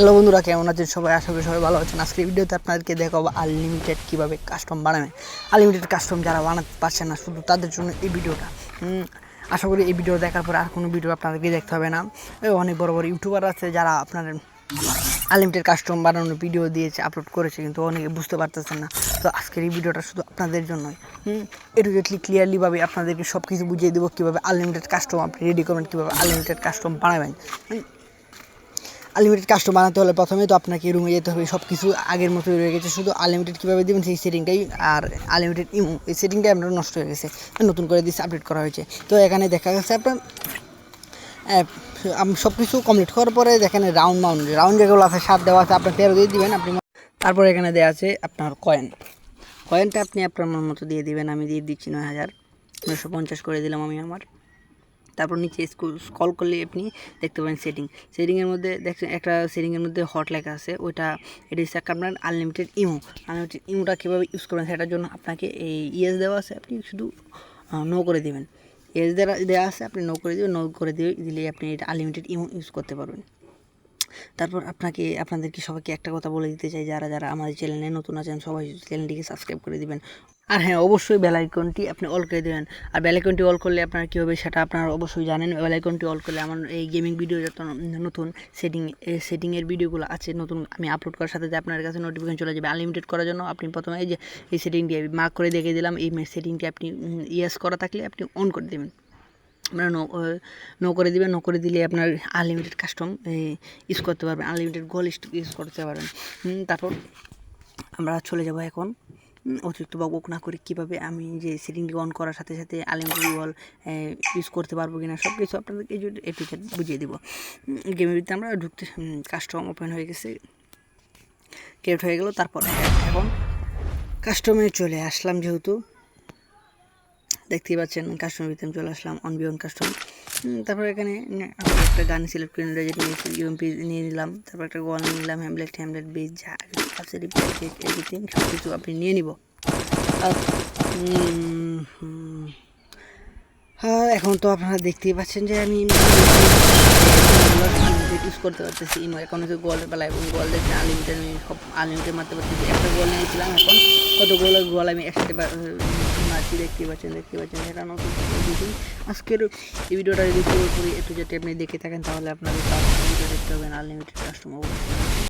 Hello বন্ধুরা, কেমন আছেন সবাই? আশা করি সবাই ভালো আছেন। আজকের ভিডিওতে আপনাদেরকে দেখাবো আনলিমিটেড কীভাবে কাস্টম বানাবে। আনলিমিটেড কাস্টম যারা বানাতে পারছে না, শুধু তাদের জন্য এই ভিডিওটা। আশা করি এই ভিডিও দেখার পরে আর কোনো ভিডিও আপনাদেরকে দেখতে হবে না। অনেক বড় বড় ইউটিউবার আছে যারা আপনার আনলিমিটেড কাস্টম বানানোর ভিডিও দিয়েছে আপলোড করেছে, কিন্তু অনেকে বুঝতে পারতেছেন না। তো আজকের এই ভিডিওটা শুধু আপনাদের জন্যই। হুম এটুকুটলি ক্লিয়ারলিভাবে আপনাদেরকে সব কিছু বুঝিয়ে দেবো কীভাবে আনলিমিটেড কাস্টম আপনি রেডি করবেন, কীভাবে আনলিমিটেড কাস্টম বানাবেন। আনলিমিটেড কাস্টম বানাতে হলে প্রথমে তো আপনাকে রুমে যেতে হবে সব কিছু আগের মতোই রয়ে গেছে। শুধু আনলিমিটেড কীভাবে দেবেন সেই সেটিংটাই আর আনলিমিটেড ইমো, এই সেটিংটাই আপনার নষ্ট হয়ে গেছে। নতুন করে দিচ্ছে আপডেট করা হয়েছে। তো এখানে দেখা গেছে আপনার সব কিছু কমপ্লিট করার পরে দেখেন রাউন্ড মাউন্ড রাউন্ড যেগুলো আছে, সাত দেওয়া আছে, আপনার তেরো দিয়ে দিবেন, আপনি তারপর এখানে দেওয়া আছে আপনার কয়েন কয়েনটা আপনি আপনার মতো দিয়ে দিবেন, আমি দিয়ে দিচ্ছি নয় হাজার। নশো পঞ্চাশ করে দিলাম আমি আমার। তারপর নিচে স্কল করলে আপনি দেখতে পাবেন সেটিং। সেটিংয়ের মধ্যে দেখছেন, একটা সেটিংয়ের মধ্যে হট লেখা আছে, ওইটা, এটা হচ্ছে আপনার আনলিমিটেড ইমো আনলিমিটেড ইমোটা কীভাবে ইউজ করবেন সেটার জন্য আপনাকে এই ইয়েস দেওয়া আছে, আপনি শুধু নো করে দেবেন। ইয়েস দেওয়া দেওয়া আছে, আপনি নো করে দিবেন নো করে দিয়ে দিলেই আপনি এটা আনলিমিটেড ইমো ইউজ করতে পারবেন। তারপর আপনাকে, আপনাদেরকে সবাইকে একটা কথা বলে দিতে চাই, যারা যারা আমাদের চ্যানেলে নতুন আছেন, সবাই চ্যানেলটিকে সাবস্ক্রাইব করে দিবেন। আর হ্যাঁ অবশ্যই বেল আইকনটি আপনি অল করে দেবেন। আর বেল আইকনটি অল করলে আপনার কী হবে সেটা আপনারা অবশ্যই জানেন। বেল আইকনটি অল করলে আমার এই গেমিং ভিডিও যত নতুন সেটিং সেটিংয়ের ভিডিওগুলো আছে, নতুন আমি আপলোড করার সাথে আপনার কাছে নোটিফিকেশন চলে যাবে। আনলিমিটেড করার জন্য আপনি প্রথমে এই যে, এই সেটিংটি মার্ক করে দেখে দিলাম। এই সেটিংটি আপনি ইয়েস করা থাকলে আপনি অন করে দেবেন। আপনারা নো নো করে দিবেন। নো করে দিলে আপনার আনলিমিটেড কাস্টম ইউজ করতে পারবেন। আনলিমিটেড গোল ইউজ করতে পারবেন। তারপর আমরা চলে যাব এখন। অতিরিক্ত বক না করে কীভাবে আমি যে সেটিংটি অন করার সাথে সাথে আনলিমিটেড ওয়াল ইউজ করতে পারব কি না সব কিছু আপনাদেরকে এ টু জেড বুঝিয়ে দেবো। গেমের ভিতরে আমরা ঢুকতে কাস্টম ওপেন হয়ে গেছে। ক্রিয়েট হয়ে গেল, তারপর এখন কাস্টমে চলে আসলাম যেহেতু। দেখতেই পাচ্ছেন কাস্টমার ভিতরে চলে আসলাম অন কাস্টম তারপর এখানে একটা গান সিলেক্ট করে নিলাম যেটা ইউএমপি নিয়ে নিলাম। তারপর একটা গল নিয়ে নিলাম হ্যামলেট হ্যামলেট বেজ যা আছে এভরিথিং সব কিছু আপনি নিয়ে নিব। আর, হ্যাঁ এখন তো আপনারা দেখতেই পাচ্ছেন যে আমি ইউজ করতে পারতেছি। এখন হচ্ছে গোলের বেলা এবং গোল দেখে আনলিমিটেড সব আনলিমিটেড মারতে পারতেছি। একটা গোল নিয়েছিলাম এখন কত গোল গোল আমি একসাথে মারছি দেখতে পাচ্ছেন দেখতে পাচ্ছেন। এটা নতুন ভিডিও আজকের এই ভিডিওটা যদি পুরোপুরি একটু যদি আপনি দেখে থাকেন, তাহলে আপনাদের ভিডিও দেখতে পাবেন আনলিমিটেড কাস্টমার